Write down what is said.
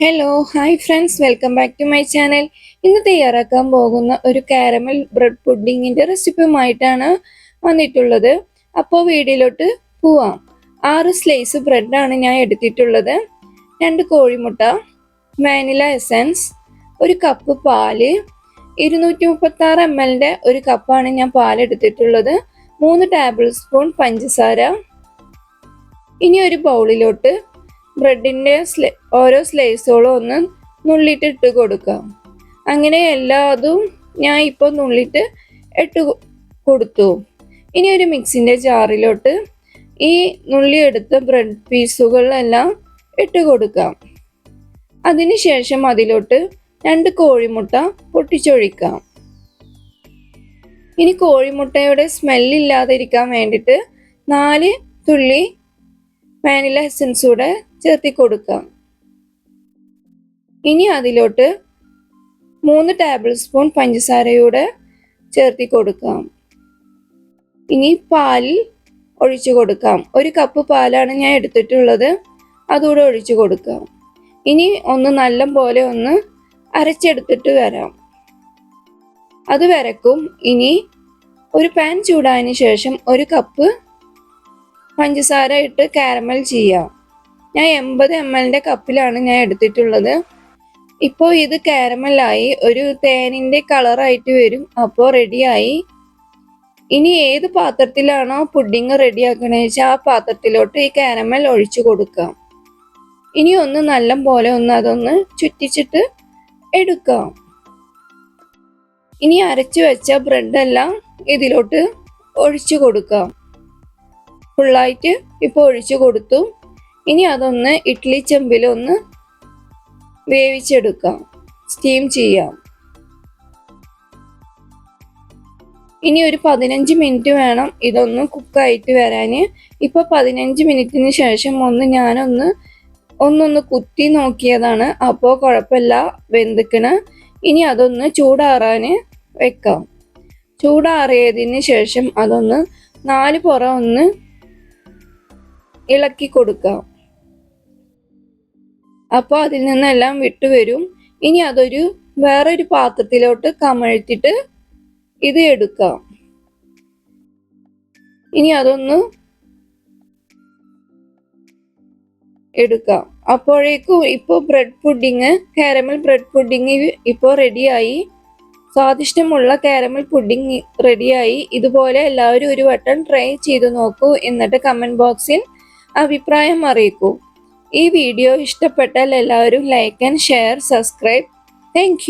Hello hi friends welcome back to my channel ഇന്ന് തയ്യാറാക്കാൻ പോകുന്ന ഒരു കാരമൽ ബ്രെഡ് പുഡിങ്ങിന്റെ റെസിപ്പിയുമായിട്ടാണ് വന്നിട്ടുള്ളത്. അപ്പോൾ വീഡിയോയിലോട്ട് പോവാം. ആറ് സ്ലൈസ് ബ്രെഡാണ് ഞാൻ എടുത്തിട്ടുള്ളത്. രണ്ട് കോഴിമുട്ട വാനില എസൻസ് ഒരു കപ്പ് പാൽ ഇരുന്നൂറ്റി മുപ്പത്തി ആറ് എം എല്ലിന്റെ ഒരു കപ്പാണ് ഞാൻ പാലെടുത്തിട്ടുള്ളത് മൂന്ന് ടേബിൾ സ്പൂൺ പഞ്ചസാര. ഇനി ഒരു ബൗളിലോട്ട് ബ്രെഡിന്റെ സ്ലേ ഓരോ സ്ലൈസുകളും ഒന്ന് നുള്ളിയിട്ട് ഇട്ട് കൊടുക്കാം അങ്ങനെ എല്ലാതും ഞാൻ ഇപ്പോൾ നുള്ളിയിട്ട് ഇട്ട് കൊടുത്തു. ഇനി ഒരു മിക്സിന്റെ ജാറിലോട്ട് ഈ നുള്ളിയെടുത്ത ബ്രെഡ് പീസുകളെല്ലാം ഇട്ട് കൊടുക്കാം അതിനുശേഷം അതിലോട്ട് രണ്ട് കോഴിമുട്ട പൊട്ടിച്ചൊഴിക്കാം ഇനി കോഴിമുട്ടയുടെ സ്മെല്ലില്ലാതിരിക്കാൻ വേണ്ടിയിട്ട് നാല് തുള്ളി വാനില എസൻസ് ചേർത്തി കൊടുക്കാം ഇനി അതിലോട്ട് മൂന്ന് ടേബിൾ സ്പൂൺ പഞ്ചസാരയൂടെ ചേർത്തി കൊടുക്കാം ഇനി പാലിൽ ഒഴിച്ചു കൊടുക്കാം. ഒരു കപ്പ് പാലാണ് ഞാൻ എടുത്തിട്ടുള്ളത്. അതുകൂടെ ഒഴിച്ചു കൊടുക്കാം ഇനി ഒന്ന് നല്ല പോലെ ഒന്ന് അരച്ചെടുത്തിട്ട് വരാം. അത് വരക്കും. ഇനി ഒരു പാൻ ചൂടായതിനു ശേഷം ഒരു കപ്പ് പഞ്ചസാര ഇട്ട് കാരമൽ ചെയ്യാം. ഞാൻ എൺപത് എം എല്ലിന്റെ കപ്പിലാണ് ഞാൻ എടുത്തിട്ടുള്ളത്. ഇപ്പോൾ ഇത് കാരമലായി ഒരു തേനിന്റെ കളറായിട്ട് വരും. അപ്പോൾ റെഡിയായി ഇനി ഏത് പാത്രത്തിലാണോ പുഡിങ് റെഡിയാക്കണമെന്ന് വെച്ചാൽ ആ പാത്രത്തിലോട്ട് ഈ കാരമൽ ഒഴിച്ചു കൊടുക്കാം. ഇനി ഒന്ന് നല്ല പോലെ ഒന്ന് അതൊന്ന് ചുറ്റിച്ചിട്ട് എടുക്കാം. ഇനി അരച്ചു വെച്ച ബ്രെഡെല്ലാം ഇതിലോട്ട് ഒഴിച്ചു കൊടുക്കാം. ഫുള്ളായിട്ട് ഇപ്പോൾ ഒഴിച്ചു കൊടുത്തു. ഇനി അതൊന്ന് ഇഡ്ഡലി ചെമ്പിൽ ഒന്ന് വേവിച്ചെടുക്കാം. സ്റ്റീം ചെയ്യാം. ഇനി ഒരു പതിനഞ്ച് മിനിറ്റ് വേണം ഇതൊന്ന് കുക്കായിട്ട് വരാൻ ഇപ്പോൾ പതിനഞ്ച് മിനിറ്റിന് ശേഷം ഒന്ന് ഞാനൊന്ന് ഒന്നൊന്ന് കുത്തി നോക്കിയതാണ്. അപ്പോൾ കുഴപ്പമില്ല വെന്തിക്കണ്. ഇനി അതൊന്ന് ചൂടാറാൻ വെക്കാം. ചൂടാറിയതിന് ശേഷം അതൊന്ന് നാല് പുറം ഒന്ന് ഇളക്കി കൊടുക്കാം. അപ്പോൾ അതിൽ നിന്നെല്ലാം വിട്ടുവരും ഇനി അതൊരു വേറൊരു പാത്രത്തിലോട്ട് കമഴ്ത്തിട്ട് ഇത് എടുക്കാം. ഇനി അതൊന്ന് എടുക്കാം. അപ്പോഴേക്കും ഇപ്പോൾ bread pudding caramel bread pudding ഇപ്പോൾ റെഡിയായി. സ്വാദിഷ്ടമുള്ള കാരമൽ പുഡിങ് റെഡിയായി. ഇതുപോലെ എല്ലാവരും ഒരു വട്ടം ട്രൈ ചെയ്ത് നോക്കൂ. എന്നിട്ട് കമന്റ് ബോക്സിൽ അഭിപ്രായം അറിയിക്കൂ. ഈ വീഡിയോ ഇഷ്ടപ്പെട്ടാൽ എല്ലാവരും like and share subscribe thank